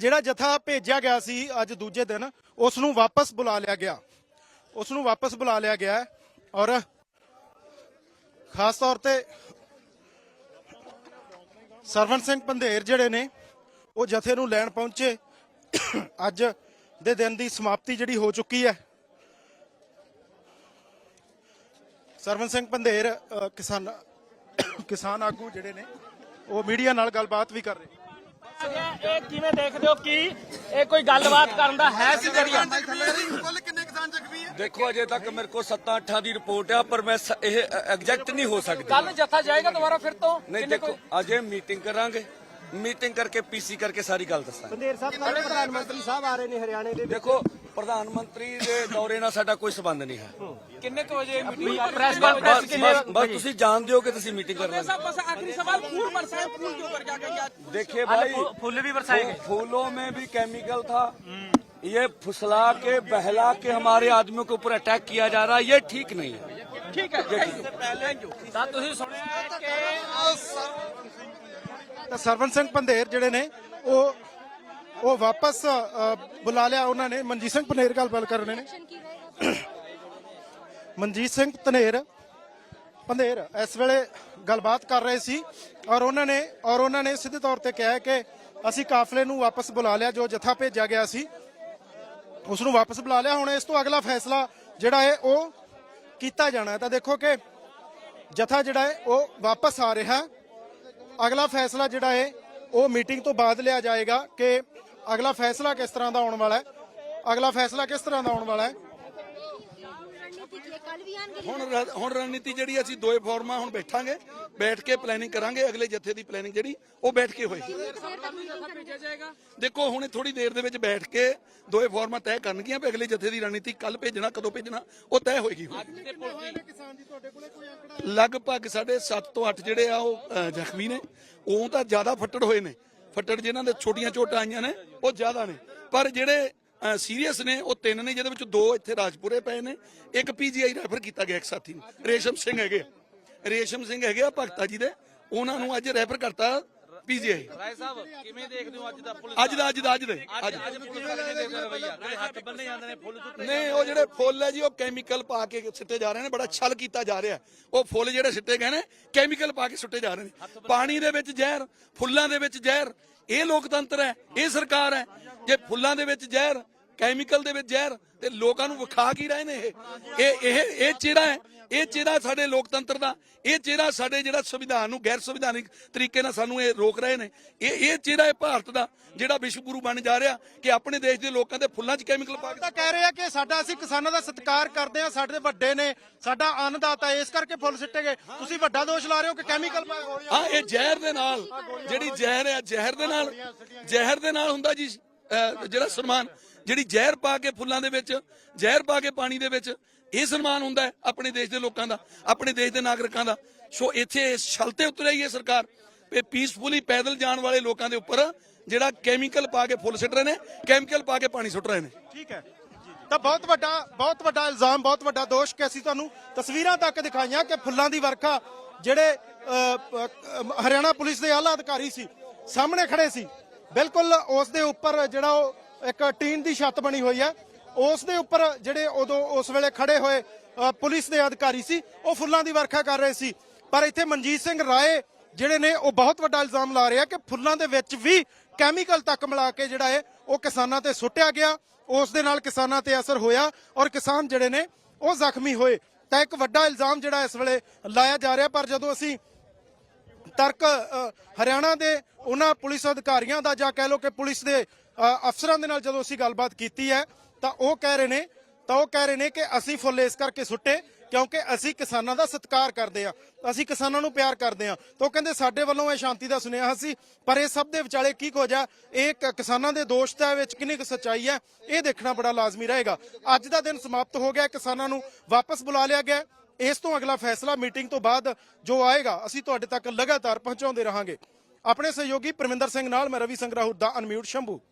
ਜਿਹੜਾ ਜਥਾ ਭੇਜਿਆ ਗਿਆ ਸੀ ਅੱਜ ਦੂਜੇ ਦਿਨ ਉਸ ਨੂੰ ਵਾਪਸ ਬੁਲਾ ਲਿਆ ਗਿਆ। ਉਸ ਨੂੰ ਵਾਪਸ ਬੁਲਾ ਲਿਆ ਗਿਆ ਔਰ ਖਾਸ ਤੌਰ ਤੇ ਸਰਵਨ ਸਿੰਘ ਪੰਧੇਰ ਜਿਹੜੇ ਨੇ ਉਹ ਜਥੇ ਨੂੰ ਲੈਣ ਪਹੁੰਚੇ। ਅੱਜ ਦੇ ਦਿਨ ਦੀ ਸਮਾਪਤੀ ਜਿਹੜੀ ਹੋ ਚੁੱਕੀ ਹੈ। ਸਰਵਨ ਸਿੰਘ ਪੰਧੇਰ ਅ, ਕਿਸਾਨ ਕਿਸਾਨ ਆਗੂ ਜਿਹੜੇ ਨੇ ਉਹ ਮੀਡੀਆ ਨਾਲ ਗੱਲਬਾਤ ਵੀ ਕਰ ਰਹੇ ਇਹ ਕਿਵੇਂ ਦੇਖਦੇ ਹੋ ਕਿ ਇਹ ਕੋਈ ਗੱਲਬਾਤ ਕਰਨ ਦਾ ਹੈ ਸੀ ਜਰੀਆ ਦੇਖੋ ਅਜੇ ਤੱਕ ਮੇਰੇ ਕੋਲ 7-8 ਦੀ ਰਿਪੋਰਟ ਆ ਪਰ ਮੈਂ ਸ- ਇਹ ਐਗਜ਼ੈਕਟ ਨਹੀਂ ਹੋ ਸਕਦੀ। ਕੱਲ ਜੱਥਾ ਜਾਏਗਾ ਦੁਬਾਰਾ ਫਿਰ ਤੋਂ? ਨਹੀਂ ਕਿੰਨੇ ਦੇਖੋ ਅਜੇ ਮੀਟਿੰਗ ਕਰਾਂਗੇ। ਮੀਟਿੰਗ ਕਰਕੇ ਪੀਸੀ ਕਰਕੇ ਸਾਰੀ ਗੱਲ ਦੱਸਾਂਗੇ ਪੰਦੇਰ ਸਾਹਿਬ ਕੱਲ੍ਹ ਪ੍ਰਧਾਨ ਮੰਤਰੀ ਸਾਹਿਬ ਆ ਰਹੇ ਨੇ ਹਰਿਆਣੇ ਦੇ ਦੇਖੋ ਪ੍ਰਧਾਨ ਮੰਤਰੀ ਦੇ ਦੌਰੇ ਨਾਲ ਸਾਡਾ ਕੋਈ ਸਬੰਧ ਨਹੀਂ ਹੈ ਕਿੰਨੇ ਕੁ ਵਜੇ ਮੀਟਿੰਗ ਪ੍ਰੈਸ ਬਸ ਕਾਨਫਰੰਸ ਕਿੰਨੇ ਬਸ- ਬਸ ਤੁਸੀਂ ਜਾਣਦੇ ਹੋ ਕਿ ਤੁਸੀਂ ਮੀਟਿੰਗ ਕਰਨਾ साहब बस आखिरी सवाल फूल बरसाए फूल के ऊपर क्या कहेंगे आज देखिए भाई फूल भी बरसाए गए फू- फूलों में भी केमिकल था ये फुसला के बहला के हमारे आदमियों के ऊपर अटैक किया जा रहा है ये ठीक नहीं है ठीक है थैंक यू ਤਾਂ ਸਰਵਨ ਸਿੰਘ ਪੰਧੇਰ ਜਿਹੜੇ ਨੇ ਉਹ ਉਹ ਵਾਪਸ ਬੁਲਾ ਲਿਆ ਉਹਨਾਂ ਨੇ। ਮਨਜੀਤ ਸਿੰਘ ਪੰਧੇਰ ਗੱਲਬਾਤ ਕਰ ਰਹੇ ਨੇ। ਮਨਜੀਤ ਸਿੰਘ ਧਨੇਰ ਪੰਧੇਰ ਇਸ ਵੇਲੇ ਗੱਲਬਾਤ ਕਰ ਰਹੇ ਸੀ ਔਰ ਉਹਨਾਂ ਨੇ ਔਰ ਉਹਨਾਂ ਨੇ ਸਿੱਧੇ ਤੌਰ ਤੇ ਕਿਹਾ ਕਿ ਅਸੀਂ ਕਾਫਲੇ ਨੂੰ ਵਾਪਸ ਬੁਲਾ ਲਿਆ ਜੋ ਜਥਾ ਭੇਜਿਆ ਗਿਆ ਸੀ ਉਸ ਨੂੰ ਵਾਪਸ ਬੁਲਾ ਲਿਆ। ਹੁਣ ਇਸ ਤੋਂ ਅਗਲਾ ਫੈਸਲਾ ਜਿਹੜਾ ਹੈ ਉਹ ਕੀਤਾ ਜਾਣਾ ਤਾਂ ਦੇਖੋ ਕਿ ਜਥਾ ਜਿਹੜਾ ਹੈ ਉਹ ਵਾਪਸ ਆ ਰਿਹਾ ਹੈ। ਅਗਲਾ ਫੈਸਲਾ ਜਿਹੜਾ ਹੈ ਉਹ ਮੀਟਿੰਗ ਤੋਂ ਬਾਅਦ ਲਿਆ ਜਾਏਗਾ ਕਿ ਅਗਲਾ ਫੈਸਲਾ ਕਿਸ ਤਰ੍ਹਾਂ ਦਾ ਆਉਣ ਵਾਲਾ ਹੈ। ਅਗਲਾ ਫੈਸਲਾ ਕਿਸ ਤਰ੍ਹਾਂ ਦਾ ਆਉਣ ਵਾਲਾ ਹੈ? ਹੁਣ ਰ- ਹੁਣ ਰਣਨੀਤੀ ਜਿਹੜੀ ਅਸੀਂ ਦੋਏ ਫੋਰਮਾਂ ਹੁਣ ਬੈਠਾਂਗੇ। ਬੈਠ ਕੇ ਪਲੈਨਿੰਗ ਕਰਾਂਗੇ, ਅਗਲੇ ਜਥੇ ਦੀ ਪਲੈਨਿੰਗ ਜਿਹੜੀ, ਉਹ ਬੈਠ ਕੇ ਹੋਏਗੀ। ਦੇਖੋ, ਹੁਣੇ ਥੋੜੀ ਦੇਰ ਦੇ ਵਿੱਚ ਬੈਠ ਕੇ ਦੋਏ ਫੋਰਮਾਂ ਤੈਅ ਕਰਨਗੀਆਂ ਵੀ ਅਗਲੇ ਜਥੇ ਦੀ ਰਣਨੀਤੀ ਕੱਲ ਭੇਜਣਾ, ਕਦੋਂ ਭੇਜਣਾ, ਉਹ ਤੈਅ ਹੋਏਗੀ ਲਗਭਗ ਸਾਡੇ 7 ਤੋਂ 8 ਜਿਹੜੇ ਆ ਉਹ ਜ਼ਖਮੀ ਨੇ। ਉਹ ਤਾਂ ਜ਼ਿਆਦਾ ਫੱਟੜ ਹੋਏ ਨੇ। ਫੱਟੜ ਜਿਨ੍ਹਾਂ ਦੇ ਛੋਟੀਆਂ ਚੋਟਾਂ ਆਈਆਂ ਨੇ, ਉਹ ਜ਼ਿਆਦਾ ਨੇ। ਪਰ ਜਿਹੜੇ ਸੀਰੀਅਸ ਨੇ, ਉਹ ਤਿੰਨ ਨੇ, ਜਿਹਦੇ ਵਿੱਚ ਦੋ ਇੱਥੇ ਰਾਜਪੁਰੇ ਪਏ ਨੇ। ਇੱਕ ਪੀਜੀਆਈ ਰੈਫਰ ਕੀਤਾ ਗਿਆ ਇੱਕ ਸਾਥੀ ਨੂੰ, ਰੇਸ਼ਮ ਸਿੰਘ ਹੈਗੇ ਰੇਸ਼ਮ ਸਿੰਘ ਹੈਗੇ ਆ ਭਗਤਾ ਜੀ ਦੇ। ਉਹਨਾਂ ਨੂੰ ਅੱਜ ਰੈਫਰ ਕਰਤਾ ਪੀਜੀਆਈ ਰਾਏ ਸਾਹਿਬ ਕਿਵੇਂ ਦੇਖਦੇ ਹੋ ਅੱਜ ਦਾ ਪੁਲਿਸ ਅੱਜ ਦਾ ਅੱਜ ਦਾ ਅੱਜ ਦੇ। ਅੱਜ ਅੱਜ ਪੁਲਿਸ ਵਾਲੇ ਦੇਖਦੇ ਰਵਈਆ ਜਿਹੜੇ ਹੱਥ ਬੰਨੇ ਜਾਂਦੇ ਨੇ ਫੁੱਲ ਤੋਂ ਨਹੀਂ ਉਹ ਜਿਹੜੇ ਫੁੱਲ ਹੈ ਜੀ ਉਹ ਕੈਮੀਕਲ ਪਾ ਕੇ ਸਿੱਟੇ ਜਾ ਰਹੇ ਨੇ ਬੜਾ ਛਲ ਕੀਤਾ ਜਾ ਰਿਹਾ ਉਹ ਫੁੱਲ ਜਿਹੜੇ ਸਿੱਟੇ ਗਏ ਨੇ ਕੈਮੀਕਲ ਪਾ ਕੇ ਸੁੱਟੇ ਜਾ ਰਹੇ ਨੇ। ਪਾਣੀ ਦੇ ਵਿੱਚ ਜ਼ਹਿਰ ਫੁੱਲਾਂ ਦੇ ਵਿੱਚ ਜ਼ਹਿਰ ਇਹ ਲੋਕਤੰਤਰ ਹੈ ਇਹ ਸਰਕਾਰ ਹੈ। ਜੇ ਫੁੱਲਾਂ ਦੇ ਵਿੱਚ ਜ਼ਹਿਰ ਕੈਮੀਕਲ ਦੇ ਵਿੱਚ ਜ਼ਹਿਰ ਤੇ ਲੋਕਾਂ ਨੂੰ ਵਿਖਾ ਕੀ ਰਹੇ ਨੇ ਇਹ? ਇਹ ਇਹ ਇਹ ਚਿਹਰਾ ਹੈ। ਇਹ ਚਿਹਰਾ ਸਾਡੇ ਲੋਕਤੰਤਰ ਦਾ ਇਹ ਚਿਹਰਾ ਸਾਡੇ ਜਿਹੜਾ ਸੰਵਿਧਾਨ ਨੂੰ ਗੈਰ ਸੰਵਿਧਾਨਿਕ ਤਰੀਕੇ ਨਾਲ ਸਾਨੂੰ ਇਹ ਰੋਕ ਰਹੇ ਨੇ। ਇਹ ਇਹ ਚਿਹਰਾ ਹੈ ਭਾਰਤ ਦਾ ਜਿਹੜਾ ਵਿਸ਼ਵ ਗੁਰੂ ਬਣ ਜਾ ਰਿਹਾ ਕਿ ਆਪਣੇ ਦੇਸ਼ ਦੇ ਲੋਕਾਂ ਦੇ ਫੁੱਲਾਂ 'ਚ ਕੈਮੀਕਲ ਪਾ ਕੇ ਤਾਂ ਕਹਿ ਰਹੇ ਆ ਕਿ ਸਾਡਾ ਅਸੀਂ ਕਿਸਾਨਾਂ ਦਾ ਸਤਿਕਾਰ ਕਰਦੇ ਆ ਸਾਡੇ ਵੱਡੇ ਨੇ ਸਾਡਾ ਅੰਨਦਾਤਾ ਇਸ ਕਰਕੇ ਫੁੱਲ ਸਿੱਟੇ ਗਏ। ਤੁਸੀਂ ਵੱਡਾ ਦੋਸ਼ ਲਾ ਰਹੇ ਹੋ ਕਿ ਕੈਮੀਕਲ ਪਾਏ ਹੋਏ ਆ ਹਾਂ ਇਹ ਜ਼ਹਿਰ ਦੇ ਨਾਲ ਜਿਹੜੀ ਜ਼ਹਿਰ ਹੈ ਜ਼ਹਿਰ ਦੇ ਨਾਲ ਜ਼ਹਿਰ ਦੇ ਨਾਲ ਹੁੰਦਾ ਜੀ ਜਿਹੜਾ ਸਨਮਾਨ, ਜਿਹੜੀ ਜ਼ਹਿਰ ਪਾ ਕੇ ਫੁੱਲਾਂ ਦੇ ਵਿੱਚ, ਜ਼ਹਿਰ ਪਾ ਕੇ ਪਾਣੀ ਦੇ ਵਿੱਚ, ਇਹ ਸਨਮਾਨ ਹੁੰਦਾ ਹੈ ਆਪਣੇ ਦੇਸ਼ ਦੇ ਲੋਕਾਂ ਦਾ, ਆਪਣੇ ਦੇਸ਼ ਦੇ ਨਾਗਰਿਕਾਂ ਦਾ। ਸੋ ਇੱਥੇ ਛਲ ਤੇ ਉਤਰ ਰਹੀ ਹੈ ਸਰਕਾਰ ਤੇ ਪੀਸਫੁਲੀ ਪੈਦਲ ਜਾਣ ਵਾਲੇ ਲੋਕਾਂ ਦੇ ਉੱਪਰ ਜਿਹੜਾ ਕੈਮੀਕਲ ਪਾ ਕੇ ਫੁੱਲ ਸਿੱਟ ਰਹੇ ਨੇ ਕੈਮੀਕਲ ਪਾ ਕੇ ਪਾਣੀ ਸੁੱਟ ਰਹੇ ਨੇ। ਠੀਕ ਹੈ। ਤਾਂ ਬਹੁਤ ਵੱਡਾ ਬਹੁਤ ਵੱਡਾ ਇਲਜ਼ਾਮ, ਬਹੁਤ ਵੱਡਾ ਦੋਸ਼ ਕਿ ਅਸੀਂ ਤੁਹਾਨੂੰ ਤਸਵੀਰਾਂ ਤੱਕ ਦਿਖਾਈਆਂ ਕਿ ਫੁੱਲਾਂ ਦੀ ਵਰਖਾ ਜਿਹੜੇ ਹਰਿਆਣਾ ਪੁਲਿਸ ਦੇ ਆਲਾ ਅਧਿਕਾਰੀ ਸੀ, ਸਾਹਮਣੇ ਖੜੇ ਸੀ। ਬਿਲਕੁਲ ਉਸ ਦੇ ਉੱਪਰ ਜਿਹੜਾ ਉਹ ਇੱਕ ਟੀਨ ਦੀ ਛੱਤ ਬਣੀ ਹੋਈ ਹੈ ਉਸ ਦੇ ਉੱਪਰ ਜਿਹੜੇ ਉਦੋਂ ਉਸ ਵੇਲੇ ਖੜੇ ਹੋਏ ਪੁਲਿਸ ਦੇ ਅਧਿਕਾਰੀ ਸੀ, ਉਹ ਫੁੱਲਾਂ ਦੀ ਵਰਖਾ ਕਰ ਰਹੇ ਸੀ। ਪਰ ਇੱਥੇ ਮਨਜੀਤ ਸਿੰਘ ਰਾਏ ਜਿਹੜੇ ਨੇ, ਉਹ ਬਹੁਤ ਵੱਡਾ ਇਲਜ਼ਾਮ ਲਾ ਰਿਹਾ ਕਿ ਫੁੱਲਾਂ ਦੇ ਵਿੱਚ ਵੀ ਕੈਮੀਕਲ ਤੱਕ ਮਿਲਾ ਕੇ ਜਿਹੜਾ ਹੈ ਉਹ ਕਿਸਾਨਾਂ ਤੇ ਸੁੱਟਿਆ ਗਿਆ। ਉਸ ਦੇ ਨਾਲ ਕਿਸਾਨਾਂ ਤੇ ਅਸਰ ਹੋਇਆ ਔਰ ਕਿਸਾਨ ਜਿਹੜੇ ਨੇ, ਉਹ ਜ਼ਖਮੀ ਹੋਏ। ਤਾਂ ਇੱਕ ਵੱਡਾ ਇਲਜ਼ਾਮ ਜਿਹੜਾ ਇਸ ਵੇਲੇ ਲਾਇਆ ਜਾ ਰਿਹਾ, ਪਰ ਜਦੋਂ ਅਸੀਂ ਤਰਕ ਹਰਿਆਣਾ ਦੇ ਉਹਨਾਂ ਪੁਲਿਸ ਅਧਿਕਾਰੀਆਂ ਦਾ ਜਾਂ ਕਹਿ ਲਓ ਕਿ ਪੁਲਿਸ ਦੇ ਅਫਸਰਾਂ ਦੇ ਨਾਲ ਜਦੋਂ ਅਸੀਂ ਗੱਲਬਾਤ ਕੀਤੀ ਹੈ, ਤਾਂ ਉਹ ਕਹਿ ਰਹੇ ਨੇ, ਤਾਂ ਉਹ ਕਹਿ ਰਹੇ ਨੇ ਕਿ ਅਸੀਂ ਫੁੱਲ ਇਸ ਕਰਕੇ ਸੁੱਟੇ ਕਿਉਂਕਿ ਅਸੀਂ ਕਿਸਾਨਾਂ ਦਾ ਸਤਿਕਾਰ ਕਰਦੇ ਆ ਅਸੀਂ ਕਿਸਾਨਾਂ ਨੂੰ ਪਿਆਰ ਕਰਦੇ ਆ ਤਾਂ ਉਹ ਕਹਿੰਦੇ ਸਾਡੇ ਵੱਲੋਂ ਇਹ ਸ਼ਾਂਤੀ ਦਾ ਸੁਨੇਹਾ ਸੀ, ਪਰ ਇਹ ਸਭ ਦੇ ਵਿਚਾਲੇ ਕੀ ਕੁਝ ਆ ਇਹ ਕਿਸਾਨਾਂ ਦੇ ਦੋਸ਼ ਦੇ ਵਿੱਚ ਕਿੰਨੀ ਕੁ ਸੱਚਾਈ ਹੈ? ਇਹ ਦੇਖਣਾ ਬੜਾ ਲਾਜ਼ਮੀ ਰਹੇਗਾ। ਅੱਜ ਦਾ ਦਿਨ ਸਮਾਪਤ ਹੋ ਗਿਆ, ਕਿਸਾਨਾਂ ਨੂੰ ਵਾਪਸ ਬੁਲਾ ਲਿਆ ਗਿਆ। ਇਸ ਤੋਂ ਅਗਲਾ ਫੈਸਲਾ ਮੀਟਿੰਗ ਤੋਂ ਬਾਅਦ ਜੋ ਆਏਗਾ, ਅਸੀਂ ਤੁਹਾਡੇ ਤੱਕ ਲਗਾਤਾਰ ਪਹੁੰਚਾਉਂਦੇ ਰਹਾਂਗੇ। ਆਪਣੇ ਸਹਿਯੋਗੀ ਪਰਮਿੰਦਰ ਸਿੰਘ ਨਾਲ ਮੈਂ ਰਵੀ ਸੰਗਰਾਹੁ ਦਾ ਅਨਮਿਊਟ ਸ਼ੰਭੂ।